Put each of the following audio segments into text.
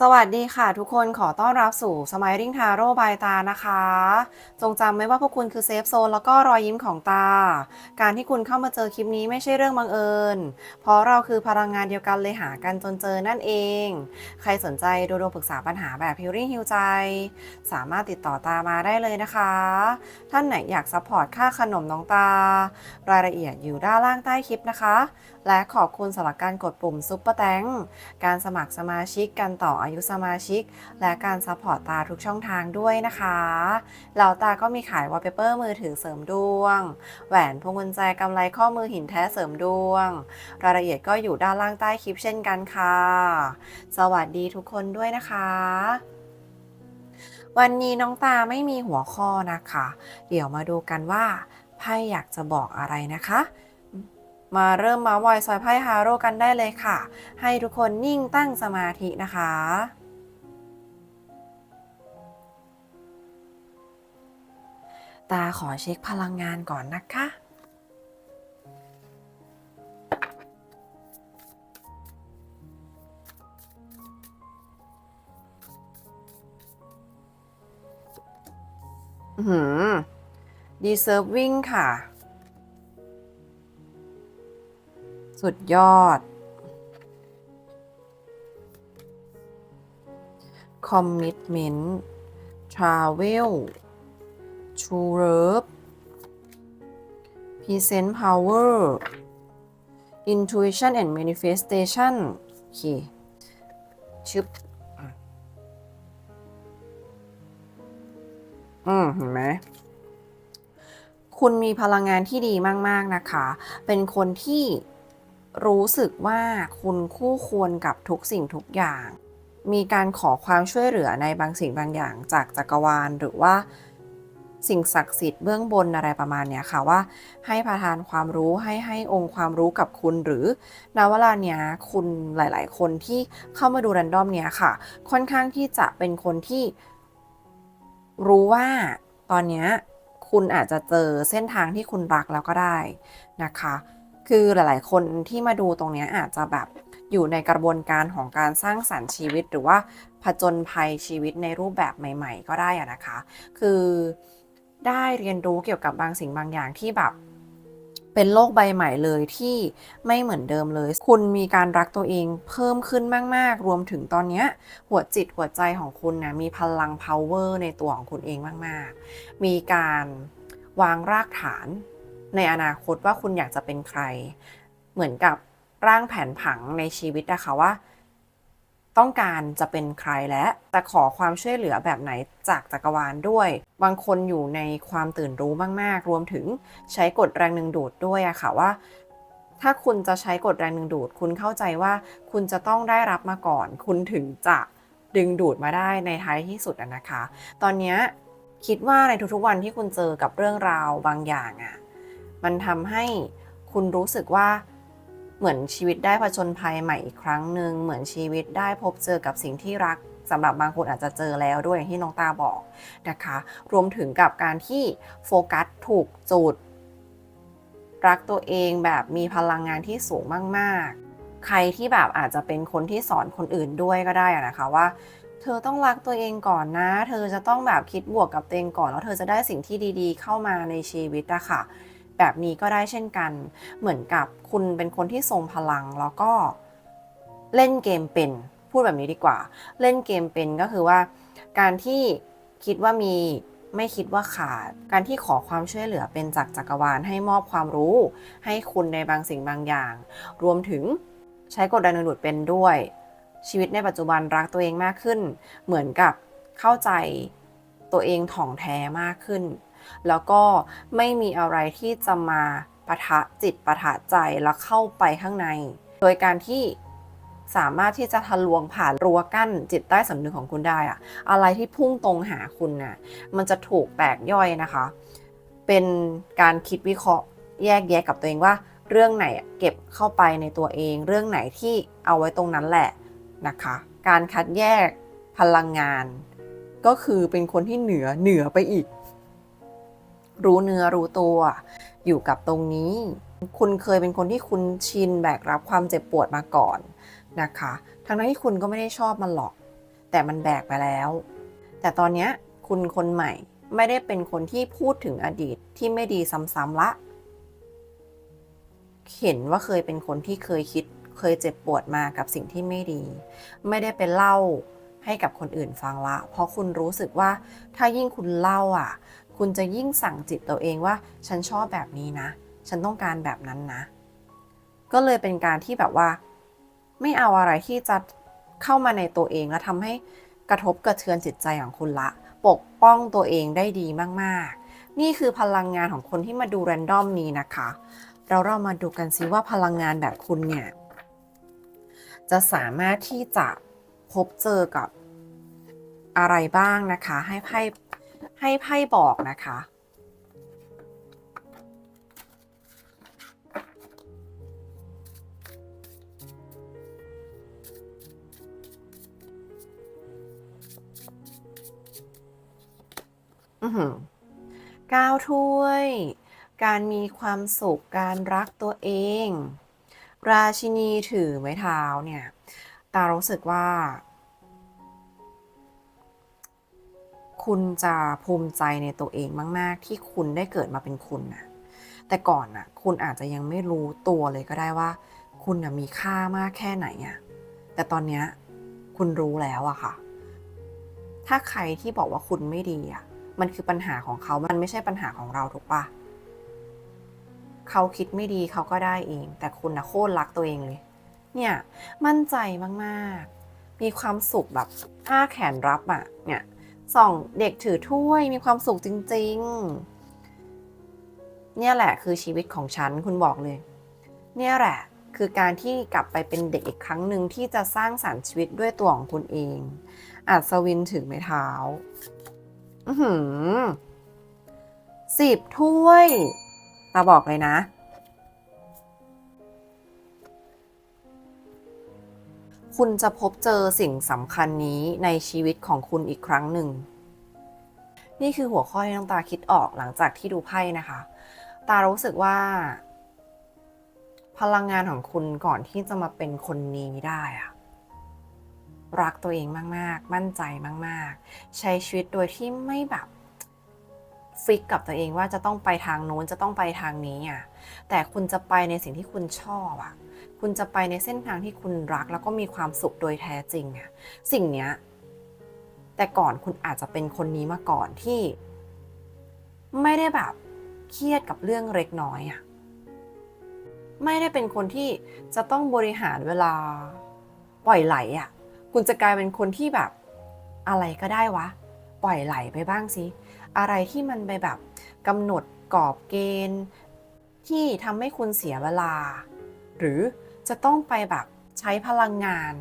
สวัสดีค่ะทุกคนขอต้อนรับสู่ Smiling Taro by ตานะคะ จงจำไว้ว่าพวกคุณคือเซฟโซนแล้วก็รอยยิ้มของตา การที่คุณเข้ามาเจอคลิปนี้ไม่ใช่เรื่องบังเอิญ เพราะเราคือพลังงานเดียวกันเลยหากันจนเจอนั่นเอง ใครสนใจดูดวงปรึกษาปัญหาแบบ Healing Heal ใจ สามารถติดต่อตามาได้เลยนะคะ ท่านไหนอยากซัพพอร์ตค่าขนมน้องตา รายละเอียดอยู่ด้านล่างใต้คลิปนะคะ และขอบคุณสำหรับการกดปุ่มซุปเปอร์แตงการสมัครสมาชิกการต่ออายุสมาชิก และการซัพพอร์ตตาทุกช่องทางด้วยนะคะแล้วตาก็มีขายวอลเปเปอร์มือถือเสริมดวง แหวนพวงกุญแจกำไลข้อมือหินแท้เสริมดวง รายละเอียดก็อยู่ด้านล่างใต้คลิปเช่นกันค่ะ สวัสดีทุกคนด้วยนะคะวันนี้น้องตาไม่มีหัวข้อนะคะ เดี๋ยวมาดูกันว่าไพ่อยากจะบอกอะไรนะคะ มาเริ่มมาวอยซอยไพ่ฮาโร่กันได้เลยค่ะ ให้ทุกคนนิ่งตั้งสมาธินะคะตาขอเช็คพลังงานก่อนนะคะ อือหือ deserving ค่ะ สุดยอด commitment travel true love present power intuition and manifestation โอเคชึบอืมเห็นไหมคุณมีพลังงานที่ดีมาก ๆ นะคะ เป็นคนที่ รู้สึกว่าคุณคู่ควรกับทุกสิ่งทุกอย่าง มีการขอความช่วยเหลือในบางสิ่งบางอย่างจากจักรวาลหรือว่าสิ่งศักดิ์สิทธิ์เบื้องบนอะไรประมาณเนี้ยค่ะว่า ให้ประทานความรู้ให้ให้องค์ความรู้กับคุณหรือณเวลาเนี้ยคุณหลาย ๆ คนที่เข้ามาดูรันดอมเนี้ยค่ะ ค่อนข้างที่จะเป็นคนที่ รู้ว่าตอนเนี้ยคุณอาจจะเจอเส้นทางที่คุณรักแล้วก็ได้นะคะ คือหลาย ๆ คนที่มาดูตรงนี้อาจจะแบบอยู่ในกระบวนการของการสร้างสรรค์ชีวิต หรือว่าผจญภัยชีวิตในรูปแบบใหม่ ๆ ก็ได้อะนะคะ คือได้เรียนรู้เกี่ยวกับบางสิ่งบางอย่างที่แบบเป็นโลกใบใหม่เลยที่ไม่เหมือนเดิมเลย คุณมีการรักตัวเองเพิ่มขึ้นมาก ๆ รวมถึงตอนนี้หัวจิตหัวใจของคุณนะมีพลัง power ในตัวของคุณเองมาก ๆ มีการวางรากฐาน ในอนาคตว่าคุณอยากจะเป็นใคร เหมือนกับร่างแผนผังในชีวิตนะคะว่า ต้องการจะเป็นใครและจะขอความช่วยเหลือแบบไหนจากจักรวาลด้วย บางคนอยู่ในความตื่นรู้มากๆ รวมถึงใช้กฎแรงดึงดูดด้วยอะค่ะว่าถ้าคุณจะใช้กฎแรงดึงดูด คุณเข้าใจว่าคุณจะต้องได้รับมาก่อน คุณถึงจะดึงดูดมาได้ในท้ายที่สุดนะคะ ตอนนี้คิดว่าในทุกๆวันที่คุณเจอกับเรื่องราวบางอย่างอะ มันทำให้คุณรู้สึกว่าเหมือนชีวิตได้ผจญภัยใหม่อีกครั้งหนึ่งเหมือนชีวิตได้พบเจอกับสิ่งที่รักสำหรับบางคนอาจจะเจอแล้วด้วยอย่างที่น้องตาบอกนะคะ รวมถึงกับการที่โฟกัสถูกจุด รักตัวเองแบบมีพลังงานที่สูงมากๆ ใครที่แบบอาจจะเป็นคนที่สอนคนอื่นด้วยก็ได้นะคะว่า เธอต้องรักตัวเองก่อนนะ เธอจะต้องแบบคิดบวกกับตัวเองก่อนแล้วเธอจะได้สิ่งที่ดี ๆ เข้ามาในชีวิตอะค่ะ แบบนี้ก็ได้เช่นกัน เหมือนกับคุณเป็นคนที่ทรงพลังแล้วก็เล่นเกมเป็น พูดแบบนี้ดีกว่า เล่นเกมเป็นก็คือว่า การที่คิดว่ามีไม่คิดว่าขาด การที่ขอความช่วยเหลือเป็นจากจักรวาลให้มอบความรู้ ให้คุณในบางสิ่งบางอย่าง รวมถึงใช้กฎดึงดูดเป็นด้วย ชีวิตในปัจจุบันรักตัวเองมากขึ้น เหมือนกับเข้าใจตัวเองถ่องแท้มากขึ้น แล้วก็ไม่มีอะไรที่จะมาปะทะจิตปะทะใจแล้วเข้าไปข้างใน โดยการที่สามารถที่จะทะลวงผ่านรั้วกั้นจิตใต้สำนึกของคุณได้อะอะไรที่พุ่งตรงหาคุณน่ะมันจะถูกแตกย่อยนะคะ เป็นการคิดวิเคราะห์แยกแยะกับตัวเองว่า เรื่องไหนเก็บเข้าไปในตัวเอง เรื่องไหนที่เอาไว้ตรงนั้นแหละนะคะ การคัดแยกพลังงาน ก็คือเป็นคนที่เหนือเหนือไปอีก รู้เนื้อรู้ตัวอยู่กับตรงนี้ คุณเคยเป็นคนที่คุณชินแบกรับความเจ็บปวดมาก่อนนะคะ ทั้งนั้นที่คุณก็ไม่ได้ชอบมันหรอก แต่มันแบกไปแล้ว แต่ตอนนี้คุณคนใหม่ไม่ได้เป็นคนที่พูดถึงอดีตที่ไม่ดีซ้ำๆละ เห็นว่าเคยเป็นคนที่เคยคิดเคยเจ็บปวดมากับสิ่งที่ไม่ดี ไม่ได้เป็นเล่าให้กับคนอื่นฟังละ เพราะคุณรู้สึกว่าถ้ายิ่งคุณเล่าอะ คุณจะยิ่งสั่งจิตตัวเองว่า ฉันชอบแบบนี้นะ ฉันต้องการแบบนั้นนะ ก็เลยเป็นการที่แบบว่า ไม่เอาอะไรที่จะเข้ามาในตัวเองแล้วทำให้กระทบกระเทือนจิตใจของคุณละ ปกป้องตัวเองได้ดีมากๆ นี่คือพลังงานของคนที่มาดูแรนดอมนี้นะคะเราเรามาดูกันซิว่าพลังงานแบบคุณเนี่ย จะสามารถที่จะพบเจอกับอะไรบ้างนะคะ ให้ไพ่ ให้ไพ่บอกนะคะ อือหือก้าวถ้วย การมีความสุข การรักตัวเอง ราชินีถือไม้เท้าเนี่ย ตารู้สึกว่า คุณจะภูมิใจในตัวเองมาก ๆ ที่คุณได้เกิดมาเป็นคุณนะแต่ก่อนน่ะคุณอาจจะยังไม่รู้ตัวเลยก็ได้ว่า คุณนะมีค่ามากแค่ไหนอะแต่ตอนเนี้ยคุณรู้แล้วอะค่ะ ถ้าใครที่บอกว่าคุณไม่ดีอะมันคือปัญหาของเขา มันไม่ใช่ปัญหาของเราถูกปะเขาคิดไม่ดีเขาก็ได้เอง แต่คุณนะโคตรรักตัวเองเลย เนี่ยมั่นใจมาก ๆ มีความสุขแบบอ้าแขนรับอะเนี่ย ส่องเด็กถือถ้วยมีความสุขจริง ๆ เนี่ยแหละคือชีวิตของฉันคุณบอกเลย เนี่ยแหละคือการที่กลับไปเป็นเด็กอีกครั้งหนึ่งที่จะสร้างสรรค์ชีวิตด้วยตัวของคุณเอง อาจสวินถือไม้เท้า อือหือสิบถ้วย ตาบอกเลยนะ คุณจะพบเจอสิ่งสำคัญนี้ในชีวิตของคุณอีกครั้งหนึ่ง นี่คือหัวข้อที่น้องตาคิดออกหลังจากที่ดูไพ่นะคะ ตารู้สึกว่า พลังงานของคุณก่อนที่จะมาเป็นคนนี้ได้อะรักตัวเองมาก ๆ มั่นใจมาก ๆ ใช้ชีวิตโดยที่ไม่แบบฟิกกับตัวเองว่าจะต้องไปทางโน้นจะต้องไปทางนี้อะ แต่คุณจะไปในสิ่งที่คุณชอบอะ คุณจะไปในเส้นทางที่คุณรัก แล้วก็มีความสุขโดยแท้จริงอะสิ่งเนี้ยแต่ก่อนคุณอาจจะเป็นคนนี้มาก่อนที่ ไม่ได้แบบเครียดกับเรื่องเล็กน้อยอะไม่ได้เป็นคนที่จะต้องบริหารเวลาปล่อยไหลอะคุณจะกลายเป็นคนที่แบบอะไรก็ได้วะ ปล่อยไหลไปบ้างสิอะไรที่มันไปแบบกำหนดกรอบเกณฑ์ ที่ทำให้คุณเสียเวลา หรือ จะต้องไปแบบใช้พลังงาน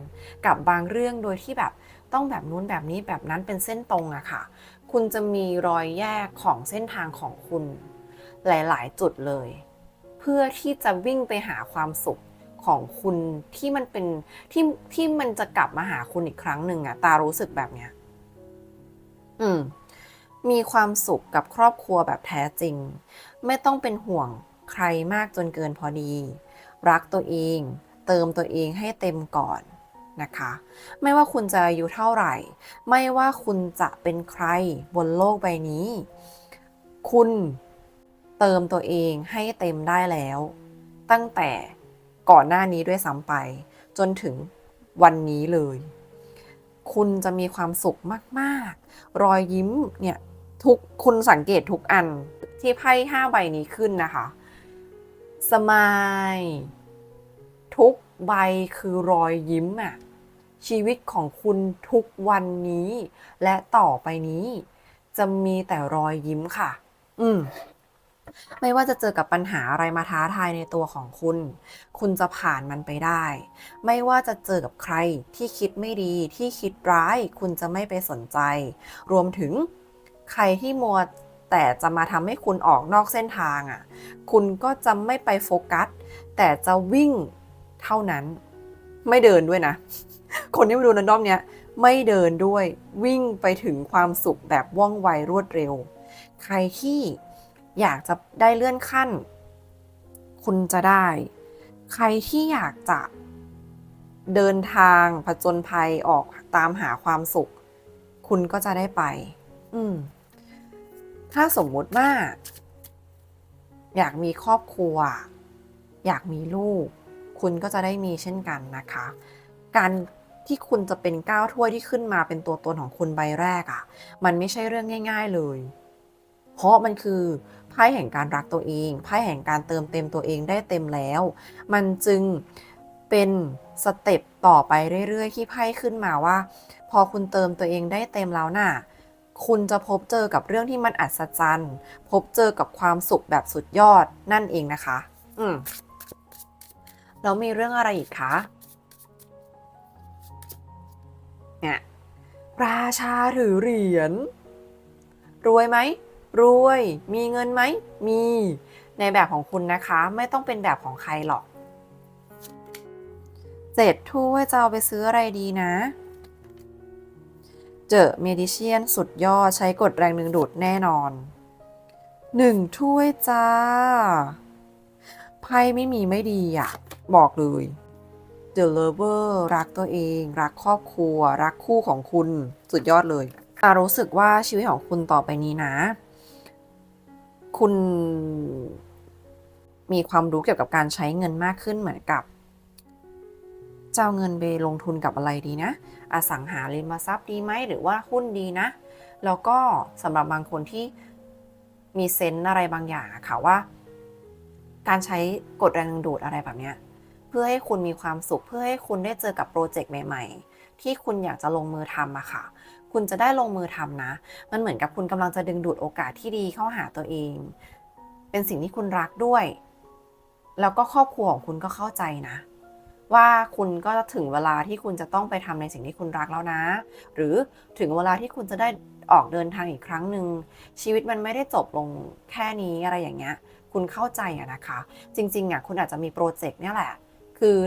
กับบางเรื่องโดยที่แบบต้องแบบนู้นแบบนี้แบบนั้นเป็นเส้นตรงอะค่ะ คุณจะมีรอยแยกของเส้นทางของคุณ หลายๆ จุดเลย เพื่อที่จะวิ่งไปหาความสุขของคุณที่มันเป็นที่ที่มันจะกลับมาหาคุณอีกครั้งหนึ่งอะตารู้สึกแบบเนี้ย อืม มีความสุขกับครอบครัวแบบแท้จริง ไม่ต้องเป็นห่วงใครมากจนเกินพอดี รักตัวเอง เติมตัวเองให้เต็มก่อนนะคะ ไม่ว่าคุณจะอายุเท่าไหร่ ไม่ว่าคุณจะเป็นใครบนโลกใบนี้ คุณเติมตัวเองให้เต็มได้แล้ว ตั้งแต่ก่อนหน้านี้ด้วยซ้ำไป จนถึงวันนี้เลย คุณจะมีความสุขมากๆ รอยยิ้มเนี่ยทุกคุณสังเกตทุกอันที่ไพ่ห้าใบนี้ขึ้นนะคะ สมาย ทุกใบคือรอยยิ้มอะชีวิตของคุณทุกวันนี้ และต่อไปนี้ จะมีแต่รอยยิ้มค่ะ อืมไม่ว่าจะเจอกับปัญหาอะไรมาท้าทายในตัวของคุณ คุณจะผ่านมันไปได้ ไม่ว่าจะเจอกับใครที่คิดไม่ดีที่คิดร้าย คุณจะไม่ไปสนใจ รวมถึงใครที่มัวแต่จะมาทำให้คุณออกนอกเส้นทางอะ คุณก็จะไม่ไปโฟกัส แต่จะวิ่ง เท่านั้น ไม่เดินด้วยนะ คนที่มาดูนันดอมเนี้ยไม่เดินด้วยวิ่งไปถึงความสุขแบบว่องไวรวดเร็ว ใครที่อยากจะได้เลื่อนขั้น คุณจะได้ ใครที่อยากจะเดินทางผจญภัยออกตามหาความสุข คุณก็จะได้ไป อืม ถ้าสมมุติว่า อยากมีครอบครัว อยากมีลูก คุณก็จะได้มีเช่นกันนะคะ การที่คุณจะเป็นก้าวถ้วยที่ขึ้นมาเป็นตัวตนของคุณใบแรกอะ่ะ มันไม่ใช่เรื่องง่าย ๆเลย เพราะมันคือไพ่แห่งการรักตัวเองไพ่แห่งการเติมเต็มตัวเองได้เต็มแล้ว มันจึงเป็นสเต็ปต่อไปเรื่อยๆ ที่ไพ่ขึ้นมาว่า พอคุณเติมตัวเองได้เต็มแล้วน่ะคุณจะพบเจอกับเรื่องที่มันอัศจรรย์ พบเจอกับความสุขแบบสุดยอดนั่นเองนะคะ อืม แล้วมีเรื่องอะไรอีกคะเนี่ยราชาถือเหรียญ รวยไหม รวย มีเงินไหม มี ในแบบของคุณนะคะ ไม่ต้องเป็นแบบของใครหรอกเจ็ดถ้วยจะเอาไปซื้ออะไรดีนะ เจอเมดิเชียนสุดยอดใช้กดแรงดึงดูดแน่นอนหนึ่งถ้วยจ้า ไพ่ไม่มีไม่ดีอะบอกเลย The Lover รักตัวเอง รักครอบครัว รักคู่ของคุณสุดยอดเลยแต่รู้สึกว่าชีวิตของคุณต่อไปนี้นะ คุณมีความรู้เกี่ยวกับการใช้เงินมากขึ้นเหมือนกับจะเอาเงินไปลงทุนกับอะไรดีนะ อสังหาริมทรัพย์ดีไหมหรือว่าหุ้นดีนะ แล้วก็สำหรับบางคนที่มีเซนส์อะไรบางอย่างอะค่ะว่า การใช้กฎแรงดึงดูดอะไรแบบเนี้ยเพื่อให้คุณมีความสุข เพื่อให้คุณได้เจอกับโปรเจกต์ใหม่ ๆ ที่คุณอยากจะลงมือทำอะค่ะ คุณจะได้ลงมือทำนะ มันเหมือนกับคุณกำลังจะดึงดูดโอกาสที่ดีเข้าหาตัวเอง เป็นสิ่งที่คุณรักด้วย แล้วก็ครอบครัวของคุณก็เข้าใจนะว่าคุณก็ถึงเวลาที่คุณจะต้องไปทำในสิ่งที่คุณรักแล้วนะ หรือถึงเวลาที่คุณจะได้ออกเดินทางอีกครั้งหนึ่งชีวิตมันไม่ได้จบลงแค่นี้อะไรอย่างเงี้ย คุณเข้าใจอะนะคะ จริงๆอะคุณอาจจะมีโปรเจกต์เนี่ยแหละ คือ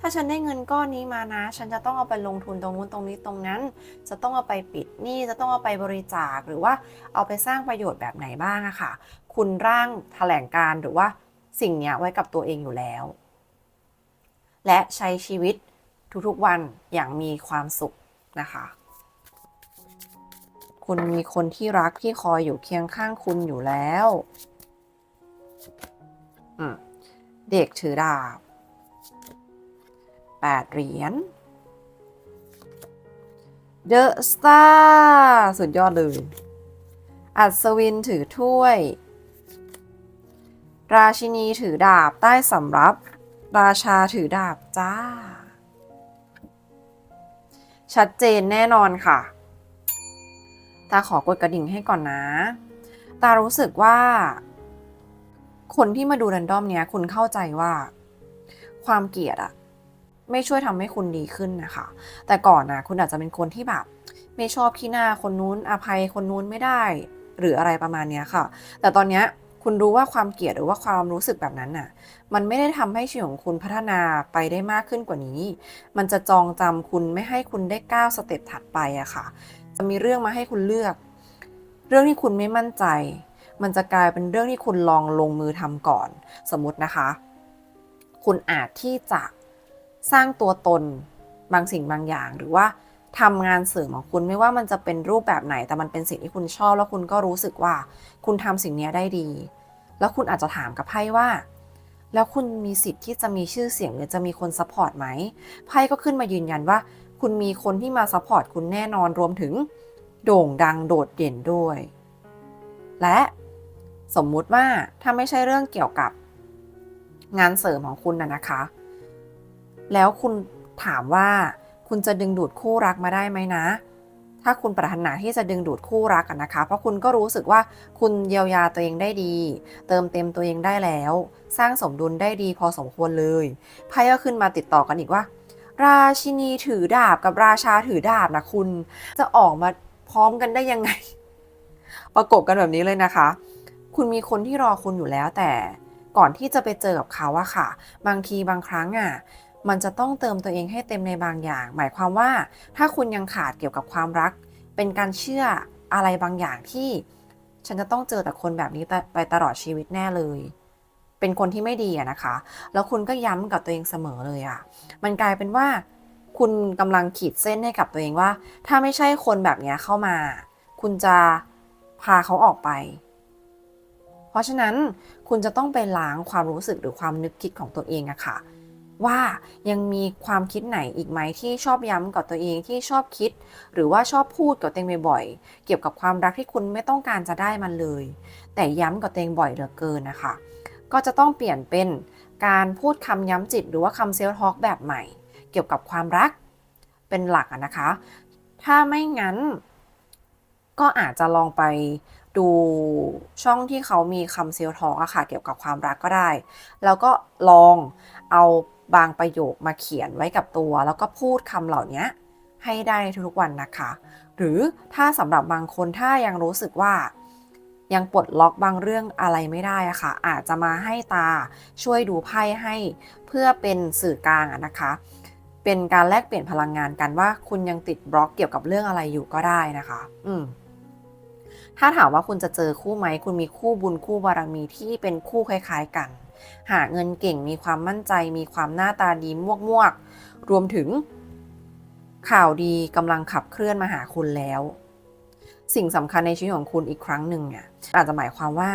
ถ้าฉันได้เงินก้อนนี้มานะ ฉันจะต้องเอาไปลงทุนตรงนู้นตรงนี้ตรงนั้น จะต้องเอาไปปิดหนี้จะต้องเอาไปบริจาคหรือว่าเอาไปสร้างประโยชน์แบบไหนบ้างอะค่ะ คุณร่างแถลงการหรือว่าสิ่งเนี้ยไว้กับตัวเองอยู่แล้ว และใช้ชีวิตทุกๆวันอย่างมีความสุขนะคะ คุณมีคนที่รักที่คอยอยู่เคียงข้างคุณอยู่แล้ว เด็กถือดาบแปดเหรียญ The Star สุดยอดเลย อัศวินถือถ้วย ราชินีถือดาบใต้สำรับ ราชาถือดาบจ้า ชัดเจนแน่นอนค่ะ ตาขอกดกระดิ่งให้ก่อนนะ ตารู้สึกว่า คนที่มาดูรันดอมเนี้ยคุณเข้าใจว่าความเกลียดอะไม่ช่วยทำให้คุณดีขึ้นนะคะ แต่ก่อนนะคุณอาจจะเป็นคนที่แบบ ไม่ชอบขี้หน้าคนนู้นอภัยคนนู้นไม่ได้ หรืออะไรประมาณเนี้ยค่ะ แต่ตอนเนี้ยคุณรู้ว่าความเกลียดหรือว่าความรู้สึกแบบนั้นน่ะ มันไม่ได้ทำให้ชีวิตของคุณพัฒนาไปได้มากขึ้นกว่านี้ มันจะจองจำคุณไม่ให้คุณได้ก้าวสเต็ปถัดไปอะค่ะ จะมีเรื่องมาให้คุณเลือก เรื่องที่คุณไม่มั่นใจ มันจะกลายเป็นเรื่องที่คุณลองลงมือทำก่อน สมมตินะคะ คุณอาจที่จะสร้างตัวตนบางสิ่งบางอย่าง หรือว่าทำงานเสริมของคุณไม่ว่ามันจะเป็นรูปแบบไหน แต่มันเป็นสิ่งที่คุณชอบ แล้วคุณก็รู้สึกว่า คุณทำสิ่งนี้ได้ดี แล้วคุณอาจจะถามกับไพ่ว่า แล้วคุณมีสิทธิ์ที่จะมีชื่อเสียงหรือจะมีคนซัพพอร์ตไหมไพ่ก็ขึ้นมายืนยันว่า คุณมีคนที่มาซัพพอร์ตคุณแน่นอนรวมถึง โด่งดังโดดเด่นด้วย และ สมมุติว่าถ้าไม่ใช่เรื่องเกี่ยวกับงานเสริมของคุณนะนะคะ แล้วคุณถามว่าคุณจะดึงดูดคู่รักมาได้ไหมนะ ถ้าคุณปรารถนาที่จะดึงดูดคู่รักกันนะคะ เพราะคุณก็รู้สึกว่าคุณเยียวยาตัวเองได้ดี เติมเต็มตัวเองได้แล้ว สร้างสมดุลได้ดีพอสมควรเลยไพ่ก็ขึ้นมาติดต่อกันอีกว่า ราชินีถือดาบกับราชาถือดาบนะคุณจะออกมาพร้อมกันได้ยังไง ประกบกันแบบนี้เลยนะคะ คุณมีคนที่รอคุณอยู่แล้วแต่ก่อนที่จะไปเจอกับเขาอะค่ะ บางทีบางครั้งอะมันจะต้องเติมตัวเองให้เต็มในบางอย่าง หมายความว่าถ้าคุณยังขาดเกี่ยวกับความรัก เป็นการเชื่ออะไรบางอย่างที่ ฉันจะต้องเจอแต่คนแบบนี้ไปตลอดชีวิตแน่เลย เป็นคนที่ไม่ดีอะนะคะ แล้วคุณก็ย้ำกับตัวเองเสมอเลยอะมันกลายเป็นว่า คุณกำลังขีดเส้นให้กับตัวเองว่า ถ้าไม่ใช่คนแบบนี้เข้ามา คุณจะพาเขาออกไป เพราะฉะนั้นคุณจะต้องไปล้างความรู้สึกหรือความนึกคิดของตัวเองอะค่ะ ว่ายังมีความคิดไหนอีกไหมที่ชอบย้ำกับตัวเองที่ชอบคิด หรือว่าชอบพูดกับตัวเองบ่อยๆเกี่ยวกับความรักที่คุณไม่ต้องการจะได้มันเลย แต่ย้ำกับตัวเองบ่อยเหลือเกินนะคะ ก็จะต้องเปลี่ยนเป็นการพูดคำย้ำจิต หรือว่าคำเซลล์ทอล์กแบบใหม่ เกี่ยวกับความรักเป็นหลักอะนะคะ ถ้าไม่งั้นก็อาจจะลองไป ดูช่องที่เขามีคำเซลทอล์กอะค่ะเกี่ยวกับความรักก็ได้ แล้วก็ลองเอาบางประโยคมาเขียนไว้กับตัว แล้วก็พูดคำเหล่านี้ให้ได้ทุกๆวันนะคะ หรือถ้าสำหรับบางคนถ้ายังรู้สึกว่ายังปลดล็อกบางเรื่องอะไรไม่ได้อะค่ะ อาจจะมาให้ตาช่วยดูไพ่ให้เพื่อเป็นสื่อกลางอะนะคะ เป็นการแลกเปลี่ยนพลังงานกันว่าคุณยังติดบล็อกเกี่ยวกับเรื่องอะไรอยู่ก็ได้นะคะ อืม ถ้าถามว่าคุณจะเจอคู่ไหม คุณมีคู่บุญคู่บารมีที่เป็นคู่คล้ายๆกัน หาเงินเก่งมีความมั่นใจ มีความหน้าตาดีมวกมวกๆ รวมถึง ข่าวดีกำลังขับเคลื่อนมาหาคุณแล้ว สิ่งสำคัญในชีวิตของคุณอีกครั้งหนึ่งเนี่ยอาจจะหมายความว่า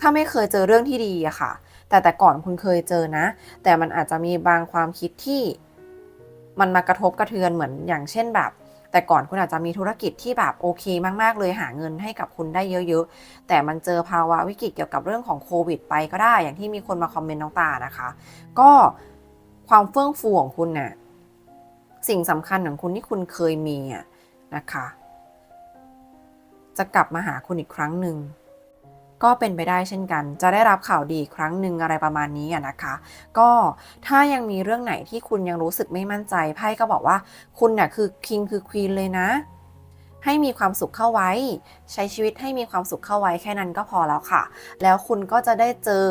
ถ้าไม่เคยเจอเรื่องที่ดีอะค่ะ แต่แต่ก่อนคุณเคยเจอนะ แต่มันอาจจะมีบางความคิดที่มันมากระทบกระเทือนเหมือนอย่างเช่นแบบ แต่ก่อนคุณอาจจะมีธุรกิจที่แบบโอเคมาก ๆ เลยหาเงินให้กับคุณได้เยอะ ๆ แต่มันเจอภาวะวิกฤตเกี่ยวกับเรื่องของโควิด ไปก็ได้ อย่างที่มีคนมาคอมเมนต์น้องตานะคะ ก็ความเฟื่องฟูของคุณน่ะสิ่งสำคัญของคุณที่คุณเคยมีอะนะคะ จะกลับมาหาคุณอีกครั้งหนึ่ง ก็เป็นไปได้เช่นกัน จะได้รับข่าวดีครั้งหนึ่งอะไรประมาณนี้อะนะคะ ก็ถ้ายังมีเรื่องไหนที่คุณยังรู้สึกไม่มั่นใจไพ่ก็บอกว่าคุณน่ะคือคิงคือควีนเลยนะ ให้มีความสุขเข้าไว้ ใช้ชีวิตให้มีความสุขเข้าไว้แค่นั้นก็พอแล้วค่ะ แล้วคุณก็จะได้เจอ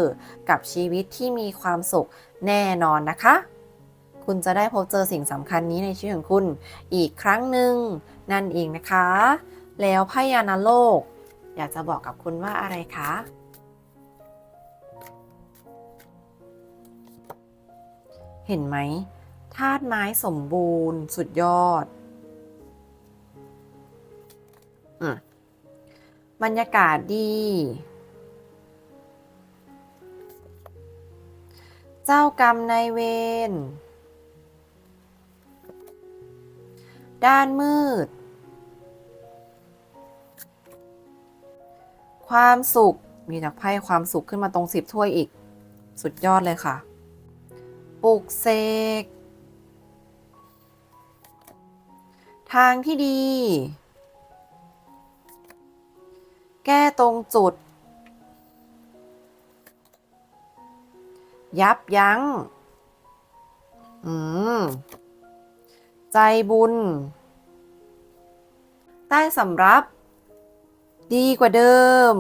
กับชีวิตที่มีความสุขแน่นอนนะคะ คุณจะได้พบเจอสิ่งสำคัญนี้ในชีวิตของคุณ อีกครั้งหนึ่งนั่นเองนะคะ แล้วพยานาโลก อยากจะบอกกับคุณว่าอะไรคะ เห็นไหมธาตุไม้สมบูรณ์ สุดยอดอืมบรรยากาศดี เจ้ากรรมนายเวร ด้านมืด ความสุข มีจากไพ่ความสุขขึ้นมาตรงสิบถ้วยอีก สุดยอดเลยค่ะ ปลุกเสก ทางที่ดี แก้ตรงจุด ยับยัง้ง อืม ใจบุญ ใต้สำรับ ดีกว่าเดิม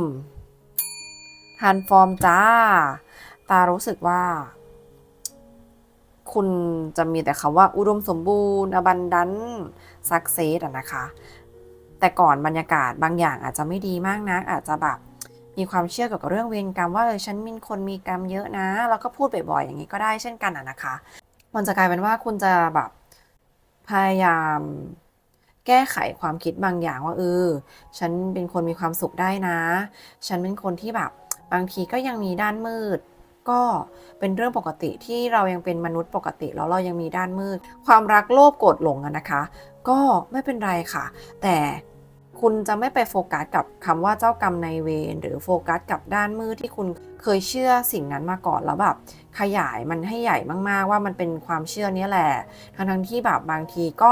ฮันฟอร์มจ้า ตารู้สึกว่า คุณจะมีแต่คำว่าอุดมสมบูรณ์อบันดันซักเซสอะนะคะ แต่ก่อนบรรยากาศบางอย่างอาจจะไม่ดีมากนะ อาจจะแบบมีความเชื่อเกี่ยวกับเรื่องเวรกรรมว่าเออฉันมีคนมีกรรมเยอะนะ แล้วก็พูดบ่อยๆอย่างนี้ก็ได้เช่นกันอะนะคะ มันจะกลายเป็นว่าคุณจะแบบพยายาม แก้ไขความคิดบางอย่างว่าเออ ฉันเป็นคนมีความสุขได้นะ ฉันเป็นคนที่แบบบางทีก็ยังมีด้านมืด ก็เป็นเรื่องปกติที่เรายังเป็นมนุษย์ปกติ แล้วเรายังมีด้านมืด ความรักโลภโกรธหลงอะนะคะ ก็ไม่เป็นไรค่ะ แต่คุณจะไม่ไปโฟกัสกับคำว่าเจ้ากรรมนายเวรหรือโฟกัสกับด้านมืดที่คุณเคยเชื่อสิ่งนั้นมาก่อนแล้วแบบขยายมันให้ใหญ่มากๆ ว่ามันเป็นความเชื่อนี้แหละทั้งๆที่แบบบางทีก็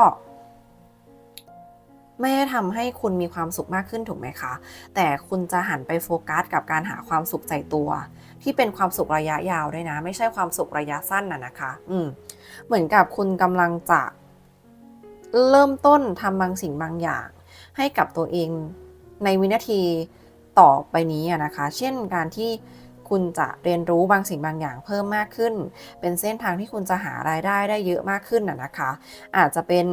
ไม่ได้ทำให้คุณมีความสุขมากขึ้นถูกไหมคะ แต่คุณจะหันไปโฟกัสกับการหาความสุขใจตัว ที่เป็นความสุขระยะยาวด้วยนะ ไม่ใช่ความสุขระยะสั้นน่ะนะคะ อืมเหมือนกับคุณกำลังจะเริ่มต้นทำบางสิ่งบางอย่าง ให้กับตัวเองในวินาทีต่อไปนี้อะนะคะ เช่นการที่ คุณจะเรียนรู้บางสิ่งบางอย่างเพิ่มมากขึ้น เป็นเส้นทางที่คุณจะหารายได้ได้เยอะมากขึ้นอะนะคะ อาจจะเป็น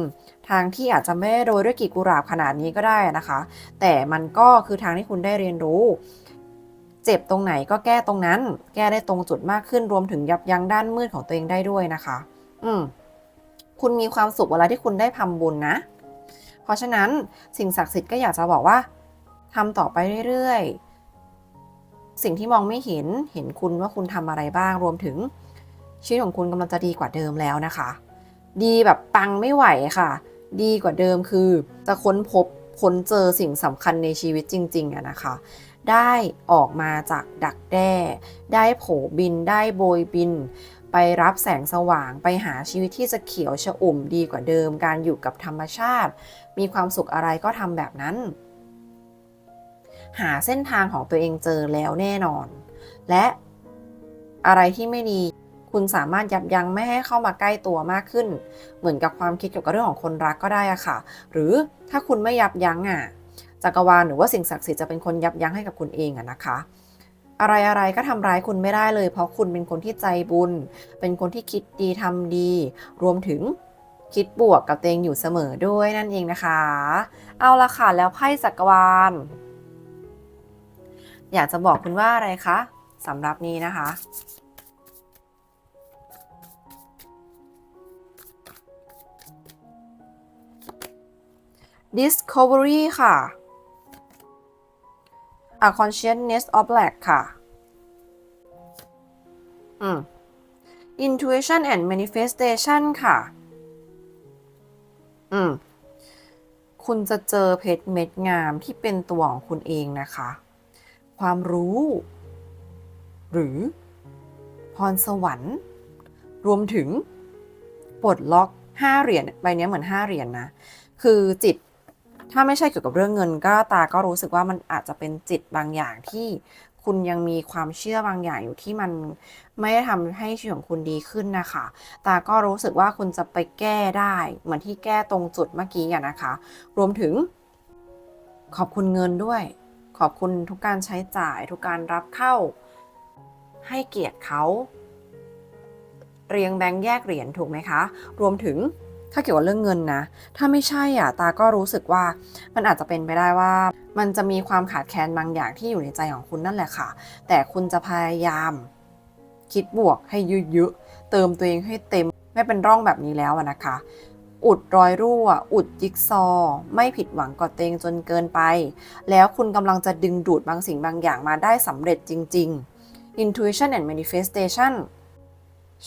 ทางที่อาจจะไม่ได้โรยด้วยกีบกุหลาบขนาดนี้ก็ได้นะคะ แต่มันก็คือทางที่คุณได้เรียนรู้เจ็บตรงไหนก็แก้ตรงนั้น แก้ได้ตรงจุดมากขึ้นรวมถึงยับยั้งด้านมืดของตัวเองได้ด้วยนะคะ อืม คุณมีความสุขเวลาที่คุณได้ทำบุญนะ เพราะฉะนั้นสิ่งศักดิ์สิทธิ์ก็อยากจะบอกว่าทำต่อไปเรื่อย สิ่งที่มองไม่เห็นเห็นคุณว่าคุณทำอะไรบ้าง รวมถึงชีวิตของคุณกำลังจะดีกว่าเดิมแล้วนะคะ ดีแบบปังไม่ไหวค่ะ ดีกว่าเดิมคือจะค้นพบค้นเจอสิ่งสำคัญในชีวิตจริงๆอะนะคะ ได้ออกมาจากดักแด้ ได้โผบินได้โบยบิน ไปรับแสงสว่างไปหาชีวิตที่จะเขียวชอุ่มดีกว่าเดิม การอยู่กับธรรมชาติ มีความสุขอะไรก็ทำแบบนั้น หาเส้นทางของตัวเองเจอแล้วแน่นอน และอะไรที่ไม่ดีคุณสามารถยับยั้งไม่ให้เข้ามาใกล้ตัวมากขึ้น เหมือนกับความคิดเกี่ยวกับเรื่องของคนรักก็ได้อะค่ะ หรือถ้าคุณไม่ยับยั้งอะจักรวาลหรือว่าสิ่งศักดิ์สิทธิ์จะเป็นคนยับยั้งให้กับคุณเองอะนะคะ อะไรอะไรก็ทำร้ายคุณไม่ได้เลย เพราะคุณเป็นคนที่ใจบุญ เป็นคนที่คิดดีทำดี รวมถึงคิดบวกกับตัวเองอยู่เสมอด้วยนั่นเองนะคะ เอาละค่ะแล้วไพ่จักรวาล อยากจะบอกคุณว่าอะไรคะสำหรับนี้นะคะ Discovery ค่ะ A Consciousness of Black ค่ะ อืม Intuition and Manifestation ค่ะ อืม คุณจะเจอเพชรเม็ดงามที่เป็นตัวของคุณเองนะคะ ความรู้ หรือพรสวรรค์ รวมถึงปลดล็อก5เหรียญใบเนี้ยเหมือน5เหรียญนะ คือจิตถ้าไม่ใช่เกี่ยวกับเรื่องเงินก็ตาก็รู้สึกว่ามันอาจจะเป็นจิตบางอย่างที่คุณยังมีความเชื่อบางอย่างอยู่ที่มันไม่ได้ทำให้ชีวิตของคุณดีขึ้นนะคะตาก็รู้สึกว่าคุณจะไปแก้ได้ เหมือนที่แก้ตรงจุดเมื่อกี้อะนะคะ รวมถึงขอบคุณเงินด้วย ขอบคุณทุกการใช้จ่ายทุกการรับเข้า ให้เกียรติเขาเรียงแบงค์แยกเหรียญถูกไหมคะ รวมถึงถ้าเกี่ยวกับเรื่องเงินนะ ถ้าไม่ใช่อะตาก็รู้สึกว่ามันอาจจะเป็นไปได้ว่า มันจะมีความขาดแคลนบางอย่างที่อยู่ในใจของคุณนั่นแหละค่ะ แต่คุณจะพยายาม คิดบวกให้เยอะๆเติมตัวเองให้เต็มไม่เป็นร่องแบบนี้แล้วนะคะ อุดรอยรั่ว อุดจิ๊กซอ ไม่ผิดหวังกับตัวเองจนเกินไป แล้วคุณกำลังจะดึงดูดบางสิ่งบางอย่างมาได้สำเร็จจริง ๆ intuition and manifestation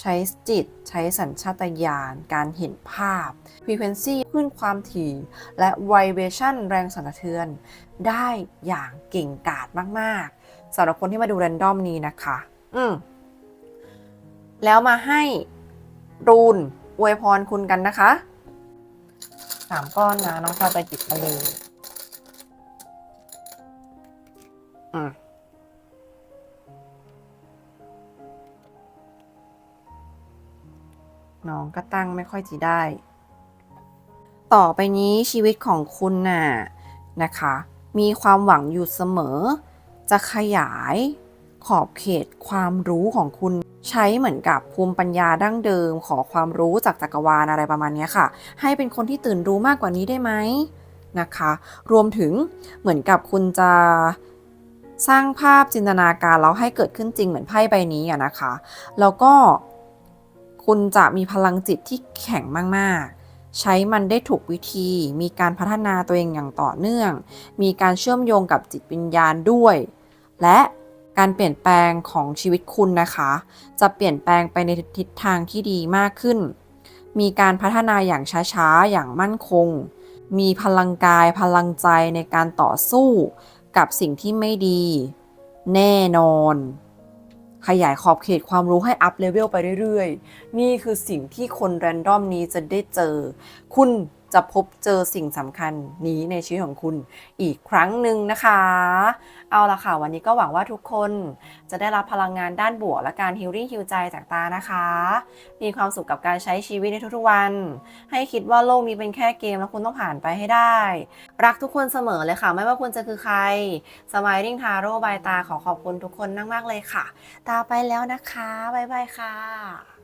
ใช้จิต ใช้สัญชาตญาณ การเห็นภาพ frequency ขึ้นความถี่ และ vibration แรงสั่นสะเทือน ได้อย่างเก่งกาจมากๆสำหรับคนที่มาดู random นี้นะคะ อืมแล้วมาให้รูนอวยพรคุณกันนะคะ สามก้อนนะน้องพลอยไปจิบมาเลยอืมน้องก็ตั้งไม่ค่อยจะได้ ต่อไปนี้ชีวิตของคุณน่ะนะคะ มีความหวังอยู่เสมอ จะขยายขอบเขตความรู้ของคุณใช้เหมือนกับภูมิปัญญาดั้งเดิม ขอความรู้จากจักรวาลอะไรประมาณนี้ค่ะ ให้เป็นคนที่ตื่นรู้มากกว่านี้ได้ไหมนะคะ รวมถึงเหมือนกับคุณจะสร้างภาพจินตนาการแล้วให้เกิดขึ้นจริงเหมือนไพ่ใบนี้อะนะคะ แล้วก็คุณจะมีพลังจิตที่แข็งมากๆ ใช้มันได้ถูกวิธี มีการพัฒนาตัวเองอย่างต่อเนื่อง มีการเชื่อมโยงกับจิตวิญญาณด้วย และ การเปลี่ยนแปลงของชีวิตคุณนะคะ จะเปลี่ยนแปลงไปในทิศทางที่ดีมากขึ้น มีการพัฒนาอย่างช้าๆ อย่างมั่นคง มีพลังกายพลังใจในการต่อสู้กับสิ่งที่ไม่ดี แน่นอน ขยายขอบเขตความรู้ให้อัพเลเวลไปเรื่อยๆ นี่คือสิ่งที่คนแรนดอมนี้จะได้เจอ คุณ จะพบเจอสิ่งสำคัญนี้ในชีวิตของคุณอีกครั้งหนึ่งนะคะ เอาละค่ะ วันนี้ก็หวังว่าทุกคนจะได้รับพลังงานด้านบวกและการฮิลลิ่งฮิลใจจากตานะคะ มีความสุขกับการใช้ชีวิตในทุกๆวัน ให้คิดว่าโลกนี้เป็นแค่เกมแล้วคุณต้องผ่านไปให้ได้ รักทุกคนเสมอเลยค่ะ ไม่ว่าคุณจะคือใคร Smiling Taro บายตาขอขอบคุณทุกคนมากๆเลยค่ะ ตาไปแล้วนะคะบ๊ายบายค่ะ